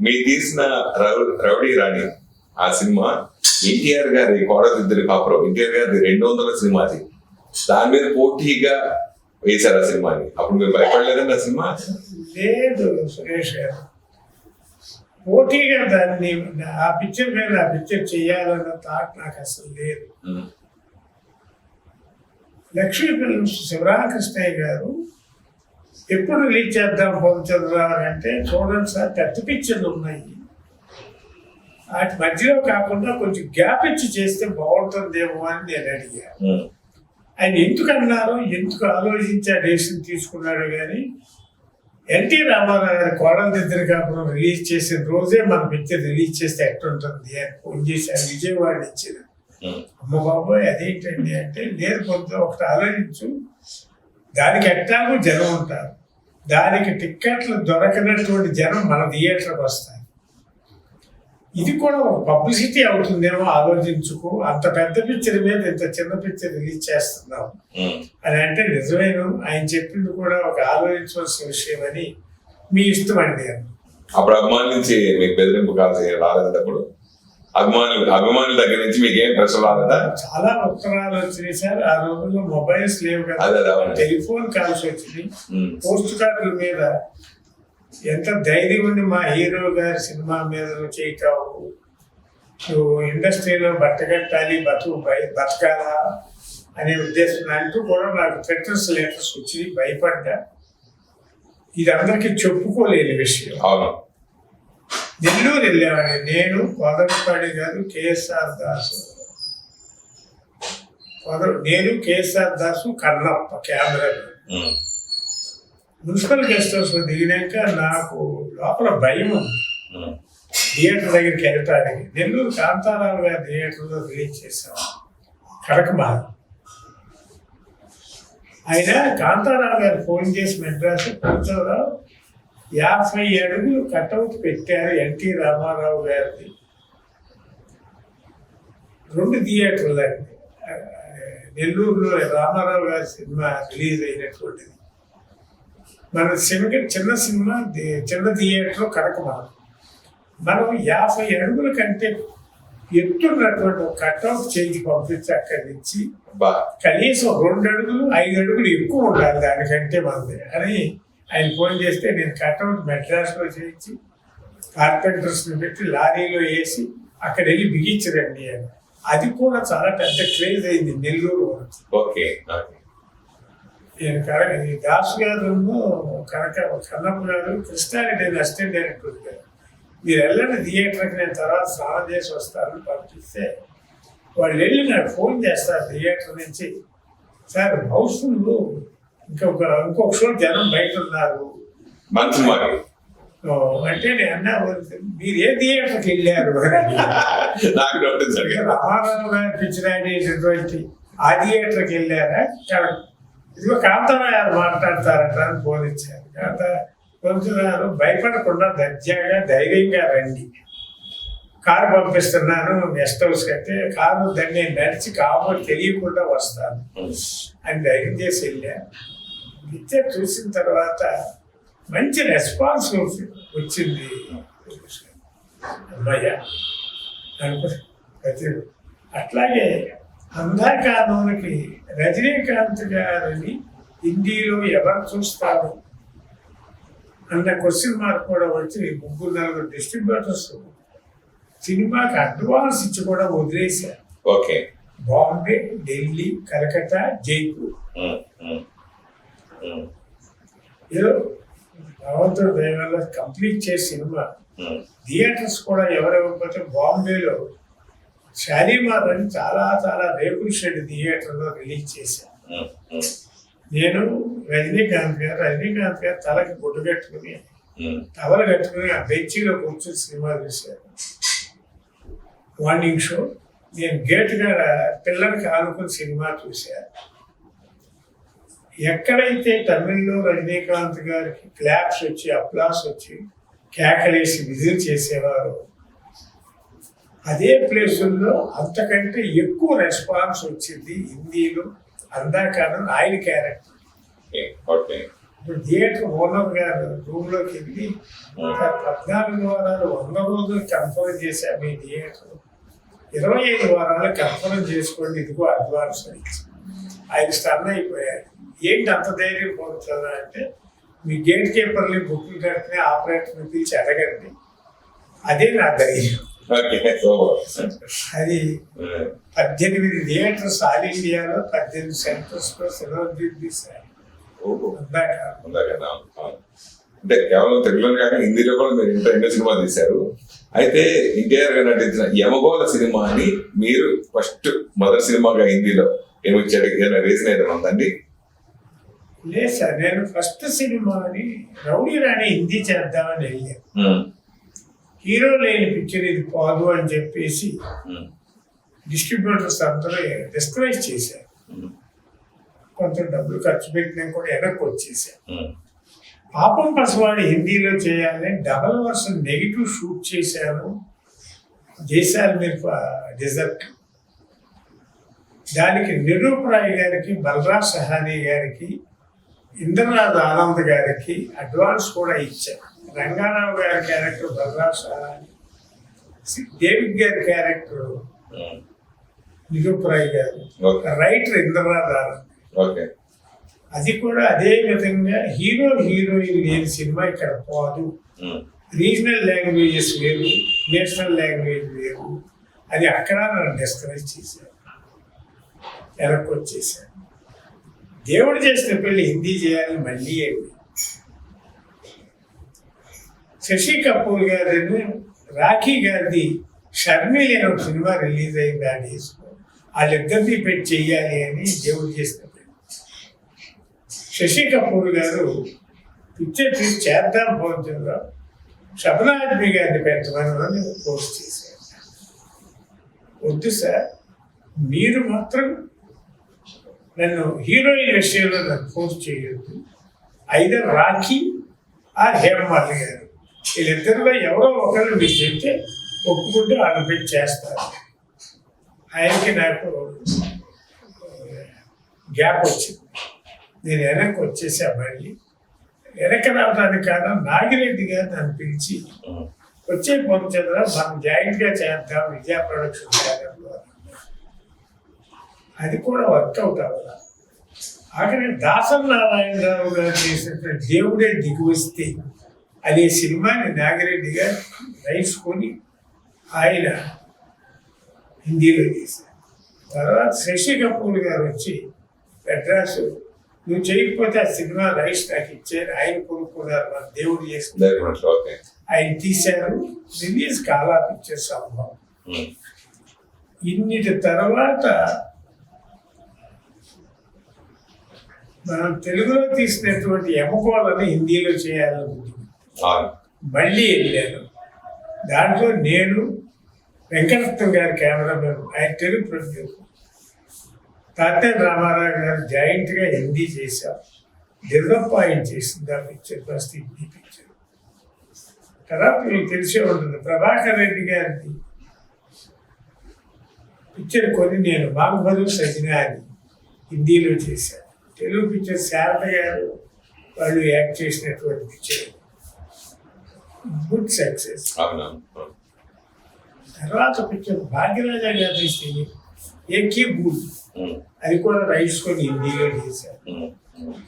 మీరు తీసిన రౌడీ రాణి ఆ సినిమా ఎన్టీఆర్ గారి కోడలిద్దరి కాపురం. ఎన్టీఆర్ గారి రెండు వందల సినిమా అది. దాని మీద పోటీగా వేశారు ఆ సినిమాని. అప్పుడు మీరు భయపడలేదండి ఆ సినిమా? లేదు సురేష్ గారు. పోటీగా దాన్ని ఆ పిక్చర్ మీద ఆ పిక్చర్ చేయాలన్న థాట్ నాకు అసలు లేదు. లక్ష్మీ ఫిల్మ్స్ శివరామకృష్ణయ్య గారు ఎప్పుడు రిలీజ్ చేద్దాం పొందుచంద్రరావు అంటే చూడండి సార్ పెద్ద పిక్చర్లు ఉన్నాయి. వాటి మధ్యలో కాకుండా కొంచెం గ్యాప్ ఇచ్చి చేస్తే బాగుంటుందేమో అని నేను అడిగా ఉమ్, ఆయన ఎందుకు అన్నారు? ఎందుకు ఆలోచించి ఆ డెసిషన్ తీసుకున్నాడు కానీ ఎన్టీ రామారావు గారి కోడల దగ్గర కాకుండా రిలీజ్ చేసిన రోజే మన పిక్చర్ రిలీజ్ చేస్తే ఎట్లుంటుంది అని ఫోన్ చేశారు విజయవాడ ఇచ్చిన. అమ్మ బాబోయ్ అదేంటండి అంటే లేదు కొంత ఒకటి ఆలోచించు. దానికి ఎట్టాగో జనం ఉంటారు. దానికి టిక్కెట్లు దొరకనటువంటి జనం మన థియేటర్కి వస్తారు. ఇది కూడా ఒక పబ్లిసిటీ అవుతుందేమో ఆలోచించుకో. అంత పెద్ద పిక్చర్ మీద ఇంత చిన్న పిక్చర్ రిలీజ్ చేస్తున్నాం. అని అంటే నిజమేను. ఆయన చెప్పింది కూడా ఒక ఆలోచించవలసిన విషయం అని మీ ఇష్టం అండి అప్పుడు అభిమానుల నుంచి మీకు బెదిరింపు కాల్సి రాలేదండి అప్పుడు? అభిమానులు అభిమానుల దగ్గర నుంచి మీకు ఏం ప్రశ్న రాలేదా? చాలా ఉత్తరాలు వచ్చినాయి సార్. ఆ రోజుల్లో మొబైల్స్ లేవు కదా. టెలిఫోన్ కాల్స్ వచ్చినాయి. పోస్ట్ కార్డుల మీద ఎంత ధైర్యం ఉంది మా హీరో గారి సినిమా మీద నువ్వు చేయటావు నువ్వు ఇండస్ట్రీలో బట్టగట్టాలి బతుకు బతకాలా అనే ఉద్దేశం అంటూ కూడా నాకు ట్విట్టర్స్ లెటర్స్ వచ్చి భయపడ్డా. ఇది అందరికీ చెప్పుకోలేని విషయం. అవును. నెల్లూరు వెళ్ళామని నేను కోదండపాడి గారు కేఎస్ఆర్ దాసు. కోద- నేను KSR Dasu Kannappa camera municipal guest హౌస్లో దిగినాక నాకు లోపల భయం ఉంది. థియేటర్ దగ్గరికి వెళ్ళటానికి. నెల్లూరు కాంతారావు గారి థియేటర్లో రిలీజ్ చేశాం. కడకమాల ఆయన కాంతారావు గారు ఫోన్ చేసి మెడ్రాస్ కూర్చోరావు యాభై అడుగులు కట్అవుట్ పెట్టారు ఎన్టీ రామారావు గారిది. రెండు థియేటర్లు అండి. నెల్లూరులో రామారావు గారి సినిమా రిలీజ్ అయినటువంటిది. మన సినిమా చిన్న సినిమా చిన్న థియేటర్ కడకమాల. మనం యాభై అడుగుల కంటే ఎత్తున్నటువంటి ఒక కట్అవుట్ చేసి పంపించి అక్కడి నుంచి కనీసం రెండు అడుగులు ఐదు అడుగులు ఎక్కువ ఉండాలి దానికంటే మనది అని ఆయన ఫోన్ చేస్తే నేను కట్అవుట్ మెడ్రాస్లో చేయించి కార్పెంటర్స్ని పెట్టి లారీలో వేసి అక్కడ వెళ్ళి బిగించరండి అని. అది కూడా చాలా పెద్ద క్రేజ్ అయింది నెల్లూరు వరకు. ఓకే నేను కనక ఈ దాసు గారు కనక కన్నప్ప గారు కృష్ణారెడ్డి అసిస్టెంట్ డైరెక్టర్ గారు. మీరు వెళ్ళండి థియేటర్కి నేను తర్వాత స్నానం చేసి వస్తాను పంపిస్తే వాళ్ళు వెళ్ళి నాకు ఫోన్ చేస్తారు థియేటర్ నుంచి. సార్ హౌస్ఫుల్ ఇంకొక ఇంకొక షో జనం బయట ఉన్నారు మంచి ఓ, అంటే నేను అన్నా మీరు ఏ థియేటర్కి వెళ్ళారు. నాకు డౌట్ జరిగింది రామారావు గారు పిక్చర్ ఆడేటటువంటి ఆ థియేటర్కి వెళ్ళారా. ఇదిగో కాంతారావు గారు మాట్లాడతారట అని ఇచ్చారు. కాంత కొంచెం భయపడకుండా దర్జాగా ధైర్యంగా రండి. కారు పంపిస్తున్నాను గెస్ట్ హౌస్ అంటే కారు దాన్ని నేను నడిచి కాబట్టి తెలియకుండా వస్తాను. అని ధైర్యం చేసి వెళ్ళా పిక్చర్ చూసిన తర్వాత మంచి రెస్పాన్స్ వచ్చింది. అమ్మయ్య ప్రతి అట్లాగే అంధాకానంకి రజనీకాంత్ గారిని హిందీలో ఎవరు చూస్తారు అన్న క్వశ్చన్ మార్క్ కూడా వచ్చి ముగ్గురు నలుగురు డిస్ట్రిబ్యూటర్స్ సినిమాకి అడ్వాన్స్ ఇచ్చి కూడా వదిలేశారు. ఓకే. బాంబే ఢిల్లీ కలకత్తా జైపూర్. భగవంతుడు దయవల్ల కంప్లీట్ చేసి సినిమా. థియేటర్స్ కూడా ఎవరెవరిపోతే బాంబేలో షాలీమార్ అని చాలా చాలా రేకుల షెడ్ థియేటర్లో రిలీజ్ చేశాను నేను రజనీకాంత్ గారు రజనీకాంత్ గారు తలకి గుడ్డు కట్టుకుని ఉమ్, టవల్ కట్టుకుని ఆ బెంచీలో కూర్చొని సినిమా చూశాను మార్నింగ్ షో. నేను గేట్ కాడ పిల్లలకి ఆనుకుని సినిమా చూశాను ఎక్కడైతే తమిళ్ళో రజనీకాంత్ గారికి క్లాప్స్ వచ్చి అప్లాస్ వచ్చి కేకలేసి విజిల్ చేసేవారు అదే ప్లేసుల్లో అంతకంటే ఎక్కువ రెస్పాన్స్ వచ్చింది హిందీలో అందాకాలం ఆయన క్యారెక్టర్ ఇప్పుడు థియేటర్ ఓనర్ గారు రూమ్లోకి వెళ్ళి పద్నాలుగు వారాలు వంద రోజులు కన్ఫర్మ్ చేశా మీ థియేటర్. ఇరవై ఐదు వారాలు కన్ఫర్మ్ చేసుకోండి ఇదిగో అడ్వాన్స్ అని. ఆయన స్టన్ అయిపోయాడు ఏంటి అంత ధైర్యం పొందుతున్నా అంటే మీ గేట్ కీపర్ని బుక్లు కట్టిన ఆపరేటర్ని పిలిచి అడగండి. అదే నా ధైర్యం. అది పద్దెనిమిది థియేటర్స్ ఆల్ ఇండియాలో పద్దెనిమిది సెంటర్స్లో సెలవు తీశారు అందాక. ఉందా కదా ఆ. అంటే కేవలం తెలుగులో కాక హిందీలో కూడా మీరు ఇంత ఎన్నో సినిమా తీశారు. అయితే ఎన్టీఆర్ గారు నటించిన యమగోళ సినిమా అని మీరు ఫస్ట్ మొదటి సినిమాగా హిందీలో ఏమొచ్చాడు ఏదైనా రీజన్ ఏదైనా ఉందండి లేదు సార్ నేను ఫస్ట్ సినిమాని రౌడీ రాణి హిందీ చేద్దామని వెళ్ళాను హీరో లేని పిక్చర్ ఇది పోదు అని చెప్పేసి డిస్ట్రిబ్యూటర్స్ అందరూ డిస్కరేజ్ చేశారు కొంత డబ్బులు ఖర్చు పెట్టినా కూడా వెనక్కి వచ్చేసారు ఉమ్, పాపం పసవాడి హిందీలో చేయాలని డబల్ వర్షన్ నెగిటివ్ షూట్ చేశాను. దేశాలు మీరు డిజర్ట్ దానికి నిరూప్ రాయ్ గారికి బలరాజ్ సహానీ గారికి ఇంద్రనాథ్ ఆనంద్ గారికి అడ్వాన్స్ కూడా ఇచ్చాను రంగారావు గారి క్యారెక్టర్ బలరాజ్ సహానీ డేవిడ్ గారి క్యారెక్టర్ ఉమ్. నిరూప్ రాయ్ గారు రైటర్ ఇంద్రనాథ్ ఆనంద్. ఓకే అది కూడా అదే విధంగా హీరో హీరోయిన్ లేని సినిమా ఇక్కడ పోదు. ఉమ్, రీజనల్ లాంగ్వేజెస్ వేరు నేషనల్ లాంగ్వేజ్ వేరు. అది అక్కడ నన్ను డిస్కరేజ్ చేశారు. వెనక్కి వచ్చేసాడు దేవుడు చేసిన పెళ్ళి హిందీ చేయాలని మళ్ళీ అయింది శశి కపూర్ గారిని రాఖీ గారిది షర్మిలి అనే ఒక సినిమా రిలీజ్ అయింది ఆ డేస్లో వాళ్ళిద్దరిని పెట్టి చెయ్యాలి అని దేవుడు చేసిన పెళ్ళి. శశి కపూర్ గారు పిక్చర్ తీసి చేద్దాం పోతుందో శబనాజ్మి గారిని పెట్టమని పోస్ట్ చేశారు. వద్దు సార్ మీరు మాత్రం నన్ను హీరోయిన్ విషయంలో నన్ను పోస్ట్ చేయొద్దు. ఐదర్ రాఖీ ఆ హేమమాలి గారు. వీళ్ళిద్దరిలో ఎవరో ఒకరు మీకు చెప్తే ఒప్పుకుంటే వాళ్ళు పెట్టి చేస్తారు. ఆయనకి నాకు గ్యాప్ వచ్చింది. నేను వెనక్కి వచ్చేసా మళ్ళీ. వెనక్కి రావడానికి కారణం నాగిరెడ్డి గారు నన్ను పిలిచి వచ్చే పంచంద్ర మనం జాయింట్గా చేద్దాం విద్యా ప్రొడక్షన్ అన్నారు. అది కూడా వర్కౌట్ అవ్వాలి ఆఖరి దాసరి నారాయణరావు గారు చేసినటువంటి దేవుడే దిగువస్తే అనే సినిమాని నాగిరెడ్డి గారు కొని ఆయన హిందీలో చేశారు. తర్వాత శశి కపూర్ గారు వచ్చి మెడ్రాసు నువ్వు చేయకపోతే ఆ సినిమా రైట్స్ నాకు ఇచ్చారు ఆయన కొనుక్కున్నారు మన దేవుడు ఓకే ఆయన తీశారు రిలీజ్ కాలా పిక్చర్ సంభవం ఉమ్, ఇన్నిటి తర్వాత మనం తెలుగులో తీసినటువంటి ఎమగోళని హిందీలో చేయాలనుకుంటున్నాం. ఆ, మళ్ళీ వెళ్ళాను. దాంట్లో నేను వెంకటరత్నం గారి కెమెరామెన్ ఆయన తెలుగు ప్రొడ్యూసర్. తాత్య రామారావు గారు జాయింట్గా హిందీ చేశాం డెవలప్ ఆయన చేసింది ఆ పిక్చర్ ఫస్ట్ హిందీ పిక్చర్ తర్వాత మీకు తెలిసే ఉంటుంది ప్రభాకర్ రెడ్డి గారిది. పిక్చర్ కొని నేను బాగుబలు సజినా అని హిందీలో చేశాను. తెలుగు పిక్చర్ శారద గారు వాళ్ళు యాక్ట్ చేసినటువంటి పిక్చర్ గుడ్ సక్సెస్. తర్వాత పిక్చర్ భాగ్యరాజా గారు తీస్తే ఏకే బూల్ అది కూడా రైట్స్ కొని హిందీలో చేశారు. ఉమ్, ఉమ్.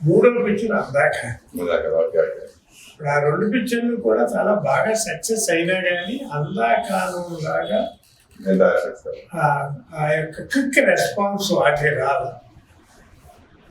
మూడో పిక్చర్ అందాక ఇప్పుడు ఆ రెండు పిక్చర్లు కూడా చాలా బాగా సక్సెస్ అయినా కానీ అందాకాలం లాగా ఆ- యొక్క క్విక్ రెస్పాన్స్ వాటికి రాదు.